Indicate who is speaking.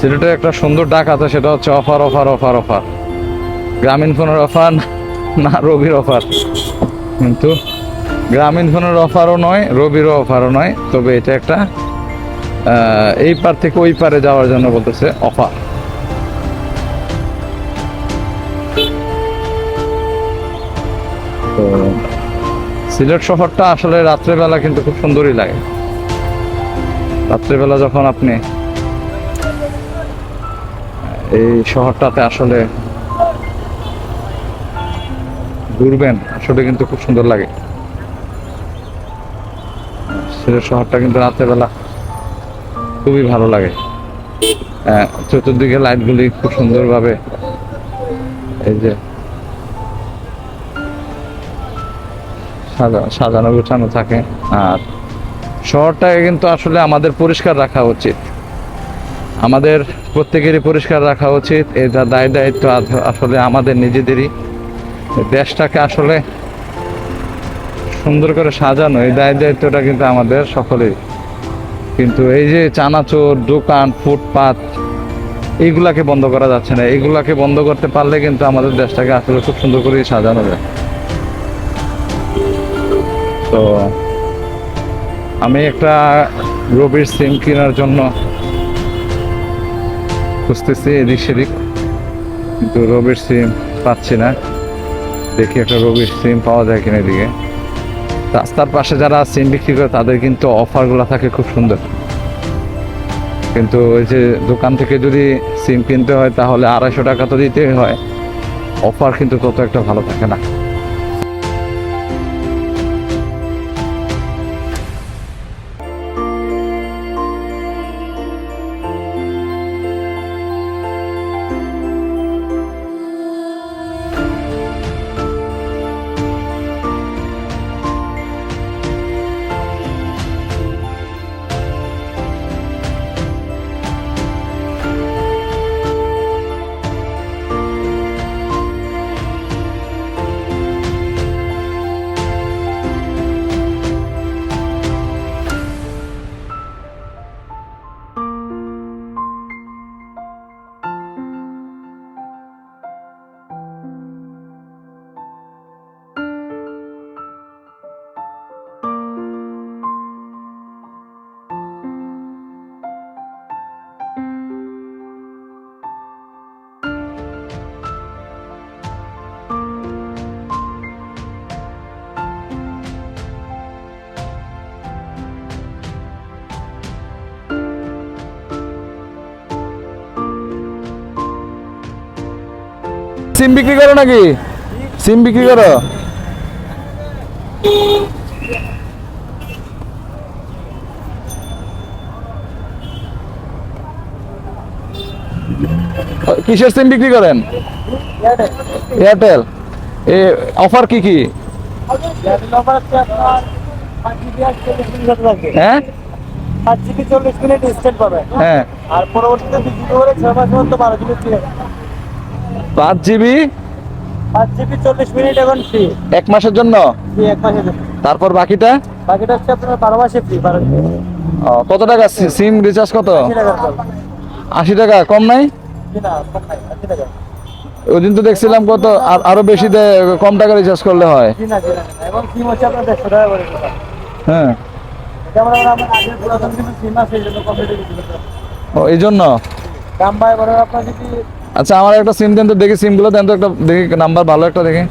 Speaker 1: সিলেটে একটা সুন্দর ডাক আছে, সেটা হচ্ছে অফার অফার অফার অফার। গ্রামীণ ফোনের অফার না রবির অফার। কিন্তু গ্রামীণ ফোনের অফারও নয়, রবিরও অফারও নয়, তবে এটা একটা এই পার থেকে ওই পারে যাওয়ার জন্য বলতেছে অফার। তো সিলেট শহরটা আসলে রাত্রেবেলা কিন্তু খুব সুন্দরই লাগে। রাত্রেবেলা যখন আপনি এই শহরটাতে আসলে ঘুরবেন, আসলে কিন্তু খুব সুন্দর লাগে। সিলেট শহরটা কিন্তু রাতের বেলা খুবই ভালো লাগে। চতুর্দিকে লাইটগুলি খুব সুন্দরভাবে এই যে সাজা- সাজানো গোছানো থাকে। আর শহরটাকে কিন্তু আসলে আমাদের পরিষ্কার রাখা উচিত। আমাদের প্রত্যেকেরই পরিষ্কার রাখা উচিত। এটা দায় দায়িত্ব আসলে আমাদের নিজেদেরই। দেশটাকে আসলে সুন্দর করে সাজানো, এই দায় দায়িত্বটা কিন্তু আমাদের সকলেই কিন্তু এই যে চানাচোর, দোকান, ফুটপাত, এইগুলাকে বন্ধ করা যাচ্ছে না। এইগুলাকে বন্ধ করতে পারলে কিন্তু আমাদের দেশটাকে আসলে খুব সুন্দর করে সাজানো যায়। তো আমি একটা রবির সিম কেনার জন্য খুঁজতেছি এদিক সেদিক। কিন্তু রবির সিম পাচ্ছি না। দেখি একটা রবির সিম পাওয়া যায় কিনা এদিকে। রাস্তার পাশে যারা সিম বিক্রি করে, তাদের কিন্তু অফারগুলো থাকে খুব সুন্দর। কিন্তু ওই যে দোকান থেকে যদি সিম কিনতে হয়, তাহলে আড়াইশো টাকা তো দিতেই হয়। অফার কিন্তু তত একটা ভালো থাকে না। সিম বিক্রি করো নাকি? সিম বিক্রি করো। কিসের সিম বিক্রি করেন? এয়ারটেল এ অফার কি কি? হ্যাঁ?
Speaker 2: পাঁচ জিবি চল্লিশ মিনিট পাবে।
Speaker 1: হ্যাঁ।
Speaker 2: আর পরবর্তীতে দুই জিবি করে ছয় মাস পর্যন্ত বারো জিবি ফ্রি
Speaker 1: পাঁচ জিবি?
Speaker 2: পাঁচ জিবি চল্লিশ মিনিট এখন ফ্রি
Speaker 1: এক মাসের জন্য?
Speaker 2: এক মাসের জন্য।
Speaker 1: তারপর বাকিটা?
Speaker 2: বাকিটা হচ্ছে আপনার বারো মাসে ফ্রি বারো
Speaker 1: ও, কত টাকা সিম রিচার্জ কত?
Speaker 2: আশি
Speaker 1: টাকা কম নাই। ওই দিন তো দেখছিলাম কত আর- আরও বেশি কম টাকা রিচার্জ করলে হয়। হ্যাঁ। ও এই জন্য?
Speaker 2: দাম ভাই বড় আপনার যদি
Speaker 1: আচ্ছা আমার একটা সিম দেন তো, দেখি সিমগুলো দেন তো একটা দেখি নাম্বার ভালো একটা দেখি।